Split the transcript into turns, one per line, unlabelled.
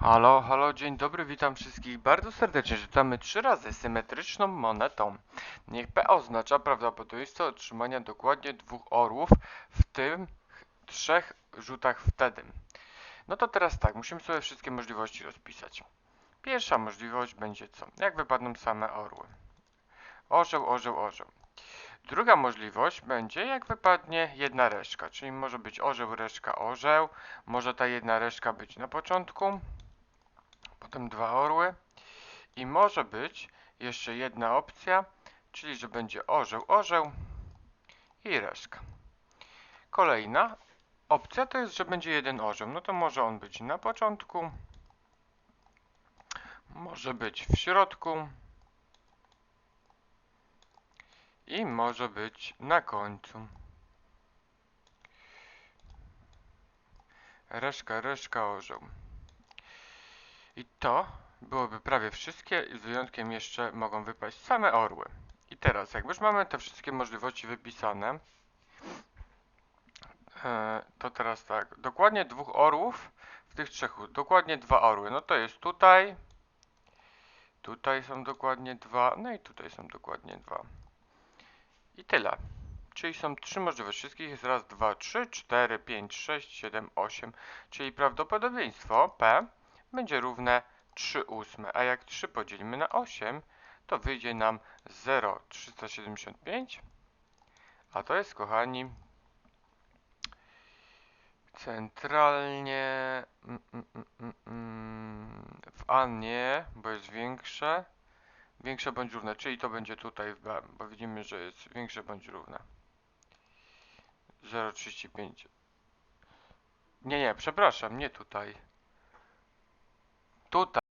Halo, halo, dzień dobry, witam wszystkich bardzo serdecznie. Rzucamy trzy razy symetryczną monetą. Niech P oznacza prawdopodobieństwo otrzymania dokładnie dwóch orłów, w tym trzech rzutach wtedy. No to teraz tak, musimy sobie wszystkie możliwości rozpisać. Pierwsza możliwość będzie co? Jak wypadną same orły? Orzeł, orzeł, orzeł. Druga możliwość będzie jak wypadnie jedna reszka, czyli może być orzeł, reszka, orzeł. Może ta jedna reszka być na początku, potem dwa orły i może być jeszcze jedna opcja, czyli że będzie orzeł, orzeł i reszka. Kolejna opcja to jest, że będzie jeden orzeł. No to może on być na początku, może być w środku i może być na końcu. Reszka, reszka, orzeł. I to byłoby prawie wszystkie, z wyjątkiem jeszcze mogą wypaść same orły. I teraz, jak już mamy te wszystkie możliwości wypisane, e, to teraz tak, dokładnie dwóch orłów w tych trzech, dokładnie dwa orły. No to jest tutaj, tutaj są dokładnie dwa, no i tutaj są dokładnie dwa. I tyle. Czyli są trzy możliwości. Wszystkich jest raz, dwa, trzy, cztery, pięć, sześć, siedem, osiem. Czyli prawdopodobieństwo P będzie równe 3 ósme. A jak 3 podzielimy na 8, to wyjdzie nam 0,375. A to jest, kochani, centralnie mm, mm, mm, w A nie, bo jest większe. Większe bądź równe, czyli to będzie tutaj bo widzimy, że jest większe bądź równe. 0,35. Nie, nie, przepraszam, nie tutaj. тут